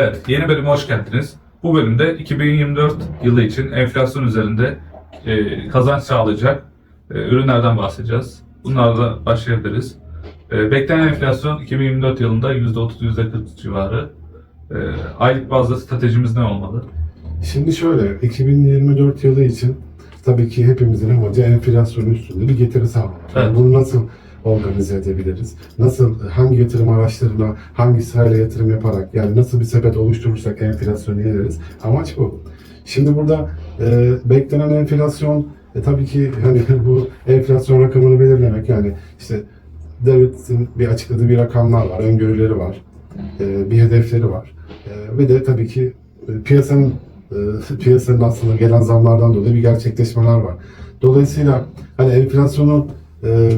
Evet, yeni bölüme hoş geldiniz. Bu bölümde 2024 yılı için enflasyon üzerinde e, kazanç sağlayacak e, ürünlerden bahsedeceğiz. Bunlarla başlayabiliriz. E, beklenen enflasyon 2024 yılında %30-%40 civarı. E, aylık bazda stratejimiz ne olmalı? Şimdi şöyle, 2024 yılı için tabii ki hepimizin amacı enflasyonun üstünde bir getiri sağlamak. Yani Evet. bunu nasıl organize edebiliriz? Nasıl, hangi yatırım araçlarına, hangi sırayla yatırım yaparak, yani nasıl bir sepet oluşturursak enflasyonu yeneriz? Amaç bu. Şimdi burada e, beklenen enflasyon, e, tabii ki hani bu enflasyon rakamını belirlemek yani işte devletin bir açıkladığı bir rakamlar var, öngörüleri var, e, bir hedefleri var. E, ve de tabii ki e, piyasanın e, piyasanın aslında gelen zamlardan dolayı bir gerçekleşmeler var. Dolayısıyla hani enflasyonu e,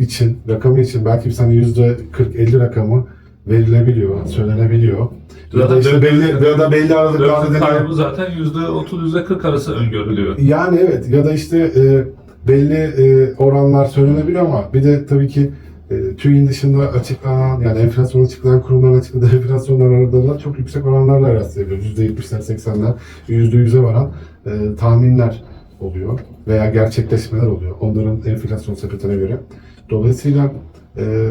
için, rakamı için belki bir hani yüzde 40-50 rakamı verilebiliyor, söylenebiliyor. Ya da Zaten işte belli, ya da belli aralıklarda Dövizin denilen- kaybı zaten %30-%40 arası öngörülüyor. yani evet ya da işte e, belli e, oranlar söylenebiliyor ama bir de tabii ki e, TÜİ'nin dışında açıklanan yani enflasyon açıklayan kurumların açıkladığı enflasyonlar arasında da çok yüksek oranlarla rastlayabiliyoruz. %70'ler, 80'ler, %100'e varan e, tahminler oluyor veya gerçekleşmeler oluyor onların enflasyon sepetine göre. Dolayısıyla e,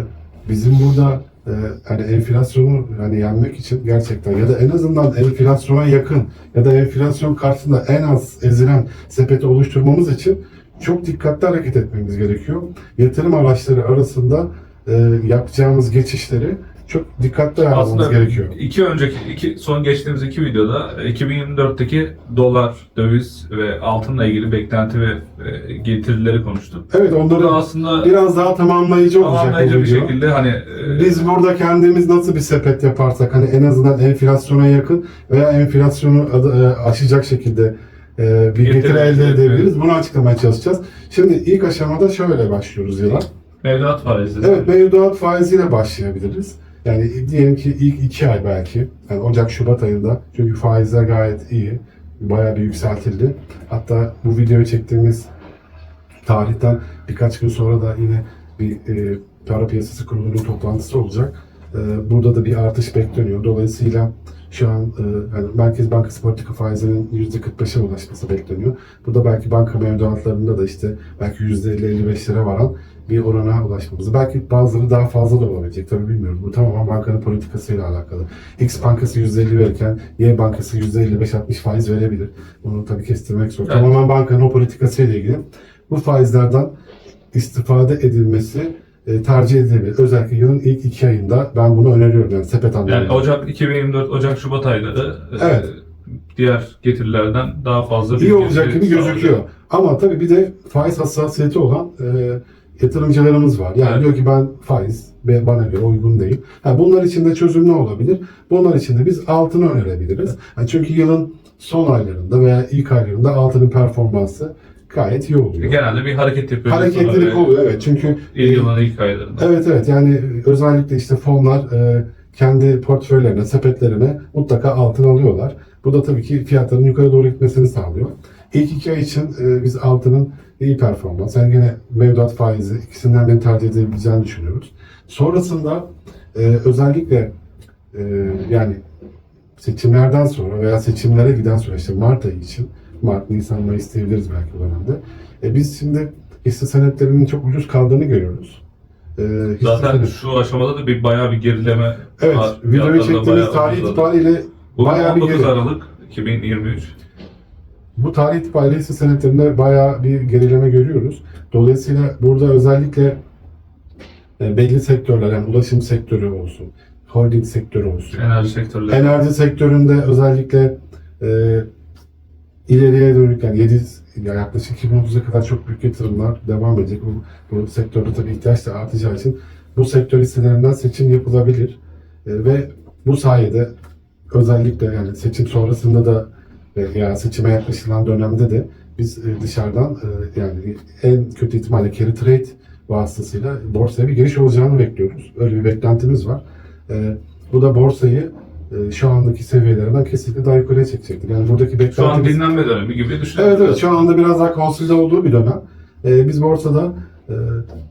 bizim burada e, hani enflasyonu hani yenmek için gerçekten ya da en azından enflasyona yakın ya da enflasyon karşısında en az ezilen sepeti oluşturmamız için çok dikkatli hareket etmemiz gerekiyor. Yatırım araçları arasında e, yapacağımız geçişleri çok dikkatli Aslında gerekiyor. iki önceki, iki, son geçtiğimiz iki videoda 2024'teki dolar, döviz ve altınla ilgili beklenti ve e, getirileri konuştuk. Evet onları Burada aslında biraz daha tamamlayıcı olacak tamamlayıcı bu bir video. şekilde hani e, Biz burada kendimiz nasıl bir sepet yaparsak hani en azından enflasyona yakın veya enflasyonu adı- e, aşacak şekilde e, bir Getiri getiri elde edebiliriz. Bunu açıklamaya çalışacağız. Şimdi ilk aşamada şöyle başlıyoruz yıla. mevduat faizleri. Evet mevduat faiziyle başlayabiliriz. Yani diyelim ki ilk iki ay belki, yani Ocak, Şubat ayında çünkü faizler gayet iyi, bayağı bir yükseltildi. Hatta bu videoyu çektiğimiz tarihten birkaç gün sonra da yine bir e, para piyasası kurulunun toplantısı olacak. E, burada da bir artış bekleniyor. Dolayısıyla şu an e, yani Merkez Bankası politika faizlerinin %45'e ulaşması bekleniyor. Bu da belki banka mevduatlarında da işte belki %50-55'lere varan bir orana ulaşmamız. Belki bazıları daha fazla da olabilecek tabii bilmiyorum. Bu tamamen bankanın politikasıyla alakalı. X bankası %50 verirken Y bankası %55-60 faiz verebilir. Bunu tabii kestirmek zor. Evet. Tamamen bankanın o politikasıyla ilgili. Bu faizlerden istifade edilmesi e, tercih edilebilir. Özellikle yılın ilk iki ayında ben bunu öneriyorum yani sepet anlamında. Yani Ocak 2024 Ocak Şubat ayları e, Evet. diğer getirilerden daha fazla bir iyi olacak gibi gözüküyor. Ama tabii bir de faiz hassasiyeti olan e, yatırımcılarımız var. Yani Evet. diyor ki ben faiz be- bana göre uygun değil. Ha, bunlar için de çözüm ne olabilir? Bunlar için de biz altını önerebiliriz. Ha, çünkü yılın son aylarında veya ilk aylarında altının performansı gayet iyi oluyor. Genelde bir hareket yapıyoruz. Hareketlilik oluyor evet. Çünkü e, Yılın ilk aylarında. Evet evet yani özellikle işte fonlar e, kendi portföylerine, sepetlerine mutlaka altın alıyorlar. Bu da tabii ki fiyatların yukarı doğru gitmesini sağlıyor. İlk iki ay için e, biz altının iyi performans, yani gene mevduat faizi ikisinden birini tercih edebileceğini düşünüyoruz. Sonrasında e, özellikle e, yani seçimlerden sonra veya seçimlere giden süreçte Mart ayı için Mart, Nisan, Mayıs diyebiliriz belki bu dönemde. E, biz şimdi hisse senetlerinin çok ucuz kaldığını görüyoruz. E, Zaten senet- şu aşamada da bir bayağı bir gerileme Evet, videoyu çektiğimiz tarih itibariyle bayağı bir 19 geri. Aralık 2023. bu tarih itibariyle hisse senetlerinde bayağı bir gerileme görüyoruz. Dolayısıyla burada özellikle e, belli sektörler, yani ulaşım sektörü olsun, holding sektörü olsun, Enerji sektörleri. enerji sektöründe özellikle e, ileriye dönük yani 7 ya yaklaşık 2030'a kadar çok büyük yatırımlar devam edecek. Bu, bu sektörde tabii ihtiyaç da artacağı için bu sektör hisselerinden seçim yapılabilir. E, ve bu sayede özellikle yani seçim sonrasında da veya seçime yaklaşılan dönemde de biz e, dışarıdan e, yani en kötü ihtimalle carry trade vasıtasıyla borsaya bir giriş olacağını bekliyoruz. Öyle bir beklentimiz var. E, bu da borsayı e, şu andaki seviyelerden kesinlikle daha yukarıya çekecektir. Yani buradaki Şu an beklentimiz... dinlenme dönemi gibi düşünüyorum. Evet evet şu anda biraz daha konsolide olduğu bir dönem. E, biz borsada e,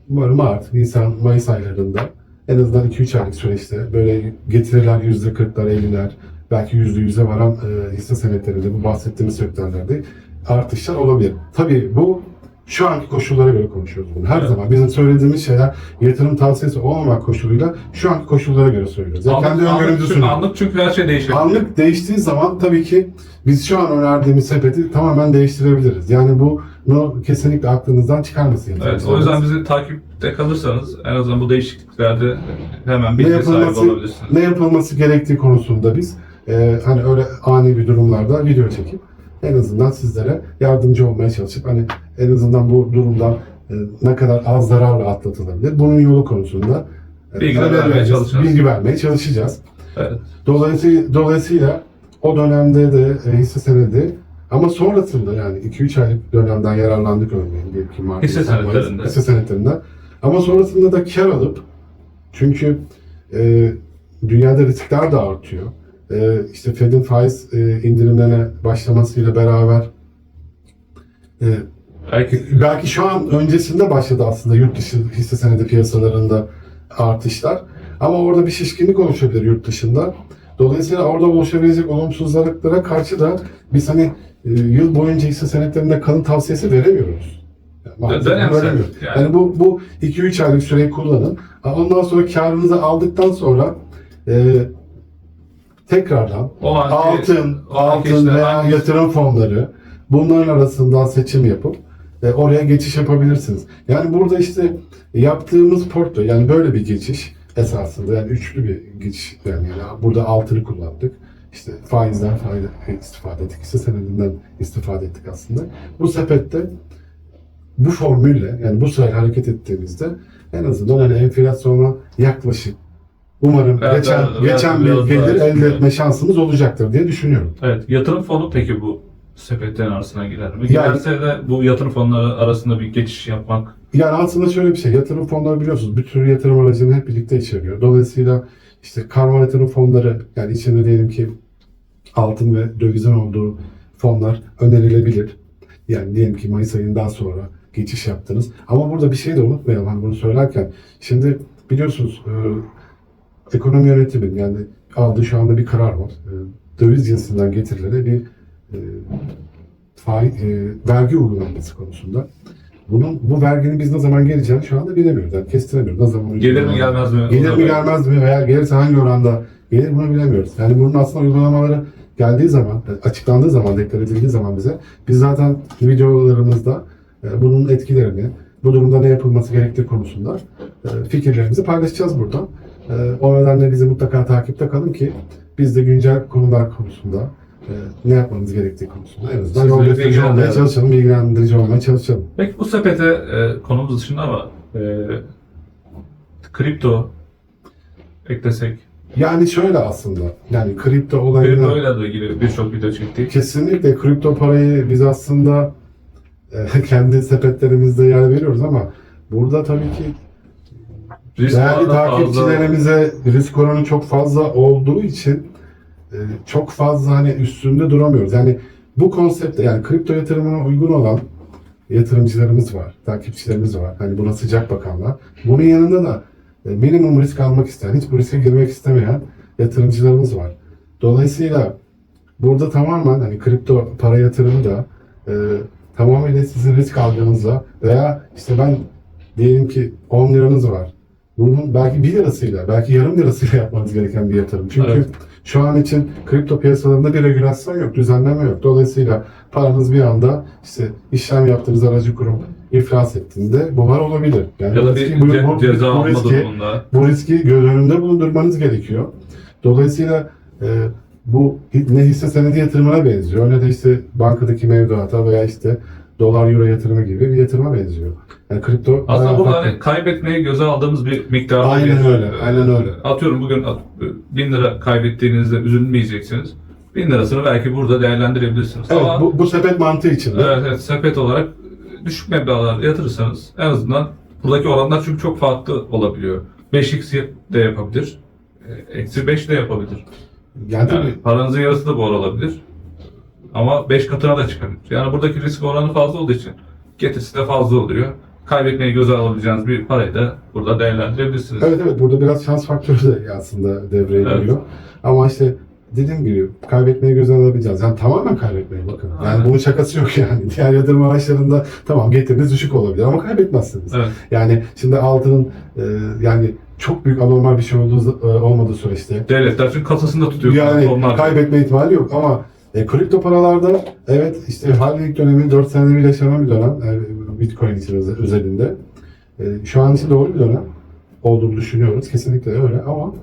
Mart, Nisan, Mayıs aylarında en azından 2-3 aylık süreçte böyle getiriler %40'lar, 50'ler belki yüzde yüze varan e, hisse senetlerinde bu bahsettiğimiz sektörlerde artışlar olabilir. Tabii bu şu anki koşullara göre konuşuyoruz bunu. Her Evet. zaman bizim söylediğimiz şeyler yatırım tavsiyesi olmamak koşuluyla şu anki koşullara göre söylüyoruz. Yani kendi anlık, çünkü, anlık çünkü her şey değişebilir. Anlık değiştiği zaman tabii ki biz şu an önerdiğimiz sepeti tamamen değiştirebiliriz. Yani bunu kesinlikle aklınızdan çıkarmasın. Evet, o yüzden bizi takipte kalırsanız en azından bu değişikliklerde hemen bilgi sahibi olabilirsiniz. ne yapılması gerektiği konusunda biz e, hani öyle ani bir durumlarda video çekip en azından sizlere yardımcı olmaya çalışıp hani en azından bu durumdan e, ne kadar az zararla atlatılabilir bunun yolu konusunda e, Bilgi vermeye çalışacağız. Bilgi vermeye çalışacağız. Evet. Dolayısıyla, dolayısıyla o dönemde de e, hisse senedi ama sonrasında yani 2-3 aylık dönemden yararlandık örneğin. diyelim ki Mart, Hisse Nisan, Mayıs, senetlerinde. Hisse senetlerinden. Ama sonrasında da kar alıp çünkü e, dünyada riskler de artıyor. E, işte Fed'in faiz e, indirimlerine başlamasıyla beraber e, Belki belki şu an öncesinde başladı aslında yurt dışı hisse senedi piyasalarında artışlar. Ama orada bir şişkinlik oluşabilir yurt dışında. Dolayısıyla orada oluşabilecek olumsuzluklara karşı da biz hani e, yıl boyunca hisse senetlerinde kalın tavsiyesi veremiyoruz. Yani veremiyoruz. yani. Yani, bu, bu 2-3 aylık süreyi kullanın. Ondan sonra karınızı aldıktan sonra e, tekrardan o anki, altın, o altın işte veya yatırım fonları bunların arasından seçim yapıp e, oraya geçiş yapabilirsiniz. Yani burada işte yaptığımız portföy yani böyle bir geçiş esasında yani üçlü bir geçiş yani, yani burada altını kullandık. İşte faizden fayda istifade ettik. Hisse senedinden istifade ettik aslında. Bu sepette bu formülle yani bu sırayla hareket ettiğimizde en azından hani enflasyona yaklaşık umarım Evet, geçen evet, geçen biraz bir gelir elde evet. etme şansımız olacaktır diye düşünüyorum. Evet, yatırım fonu peki bu sepetlerin arasına girer mi? Yani- Girerse de bu yatırım fonları arasında bir geçiş yapmak Yani aslında şöyle bir şey, yatırım fonları biliyorsunuz bir tür yatırım aracını hep birlikte içeriyor. Dolayısıyla işte karma yatırım fonları, yani içinde diyelim ki altın ve dövizin olduğu fonlar önerilebilir. Yani diyelim ki Mayıs ayından sonra geçiş yaptınız. Ama burada bir şey de unutmayalım hani bunu söylerken. Şimdi biliyorsunuz e, ekonomi yönetimin yani aldığı şu anda bir karar var. E, döviz cinsinden getirilere bir e, faiz, e, vergi uygulanması konusunda. Bunun bu verginin biz ne zaman geleceğini şu anda bilemiyoruz. Yani kestiremiyoruz. Ne zaman gelir mi gelmez mi? Gelir mi gelmez mi veya gelirse hangi oranda gelir bunu bilemiyoruz. Yani bunun aslında uygulamaları geldiği zaman, açıklandığı zaman, deklar edildiği zaman bize biz zaten videolarımızda e, bunun etkilerini, bu durumda ne yapılması gerektiği konusunda e, fikirlerimizi paylaşacağız buradan. E, o nedenle bizi mutlaka takipte kalın ki biz de güncel konular konusunda e, ne yapmamız gerektiği konusunda en azından yol gösterici olmaya çalışalım, bilgilendirici olmaya çalışalım. Peki bu sepete e, konumuz dışında ama e, kripto eklesek. Yani şöyle aslında, yani kripto olayını... Kripto ile ilgili birçok video çektik. Kesinlikle kripto parayı biz aslında e, kendi sepetlerimizde yer veriyoruz ama burada tabii ki Risk değerli oranı takipçilerimize risk oranı çok fazla olduğu için e, çok fazla hani üstünde duramıyoruz. Yani bu konsepte yani kripto yatırımına uygun olan yatırımcılarımız var, takipçilerimiz var. Hani buna sıcak bakanlar. Bunun yanında da e, minimum risk almak isteyen, hiç bu riske girmek istemeyen yatırımcılarımız var. Dolayısıyla burada tamamen hani kripto para yatırımı da e, tamamıyla sizin risk algınızla veya işte ben diyelim ki 10 liranız var. Bunun belki 1 lirasıyla, belki yarım lirasıyla yapmanız gereken bir yatırım. Çünkü Evet. şu an için kripto piyasalarında bir regülasyon yok, düzenleme yok. Dolayısıyla paranız bir anda işte işlem yaptığınız aracı kurum iflas ettiğinde bunlar olabilir. Yani Ya da bu bir riski- bu- ce- bu- ceza bu riski- durumunda. bu riski göz önünde bulundurmanız gerekiyor. Dolayısıyla e, bu ne hisse senedi yatırımına benziyor ne de işte bankadaki mevduata veya işte dolar euro yatırımı gibi bir yatırıma benziyor. Yani kripto Aslında burada farklı. hani kaybetmeyi göze aldığımız bir miktarda Aynen bir, öyle, e, aynen öyle. Atıyorum bugün at- 1000 lira kaybettiğinizde üzülmeyeceksiniz. 1000 lirasını belki burada değerlendirebilirsiniz. Evet, Ama bu, bu sepet mantığı içinde. evet, evet, sepet olarak düşük meblağlar yatırırsanız en azından buradaki oranlar çünkü çok farklı olabiliyor. 5x de yapabilir. e, Eksi 5 de yapabilir. Yani Yani paranızın yarısı da bu olabilir. Ama 5 katına da çıkabilir. Yani buradaki risk oranı fazla olduğu için getirisi de fazla oluyor. Kaybetmeyi göze alabileceğiniz bir parayı da burada değerlendirebilirsiniz. Evet evet burada biraz şans faktörü de aslında devreye Evet. giriyor. Ama işte dediğim gibi kaybetmeyi göze alabileceğiz. Yani tamamen kaybetmeyi bakın. Yani Aynen. bunun şakası yok yani. Diğer yatırım araçlarında tamam getiriniz düşük olabilir ama kaybetmezsiniz. Evet. Yani şimdi altının e, yani çok büyük anormal bir şey olduğu e, olmadığı süreçte Devletler çünkü kasasında tutuyor. yani Onlar kaybetme ihtimali yok ama e, kripto paralarda evet işte halvelik dönemi 4 senede bir yaşanan bir dönem e, Bitcoin için öze- özelinde. E, şu an için doğru bir dönem olduğunu düşünüyoruz. Kesinlikle öyle ama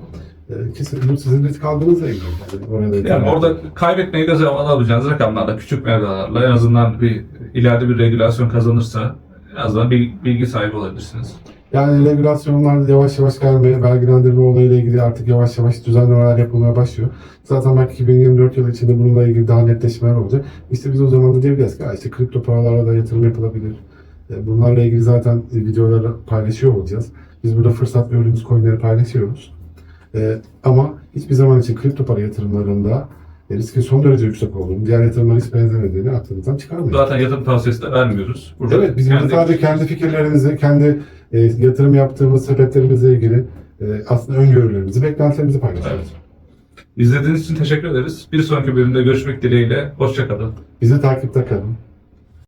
e, kesin bu sizin risk aldığınızla ilgili. Yani, oraya Yani orada kaybetmeyi göze alabileceğiniz rakamlarla, küçük mevralarla en azından bir ileride bir regülasyon kazanırsa en azından bilgi sahibi olabilirsiniz. Yani regülasyonlar yavaş yavaş gelmeye, vergilendirme olayıyla ilgili artık yavaş yavaş düzenlemeler yapılmaya başlıyor. Zaten belki 2024 yılı içinde bununla ilgili daha netleşmeler olacak. İşte biz o zaman da diyebiliriz ki "Ha işte kripto paralara da yatırım yapılabilir. E, Bunlarla ilgili zaten videoları paylaşıyor olacağız. Biz burada fırsat gördüğümüz coinleri paylaşıyoruz. E, ama hiçbir zaman için kripto para yatırımlarında riskin son derece yüksek olduğunu, diğer yatırımlara hiç benzemediğini aklınızdan çıkarmayın. Zaten yatırım tavsiyesi de vermiyoruz. Burada Evet, biz burada sadece kendi fikirlerimizi, kendi e, yatırım yaptığımız sepetlerimizle ilgili e, aslında öngörülerimizi, beklentilerimizi paylaşıyoruz. Evet. İzlediğiniz için teşekkür ederiz. Bir sonraki bölümde görüşmek dileğiyle. Hoşçakalın. Bizi takipte kalın.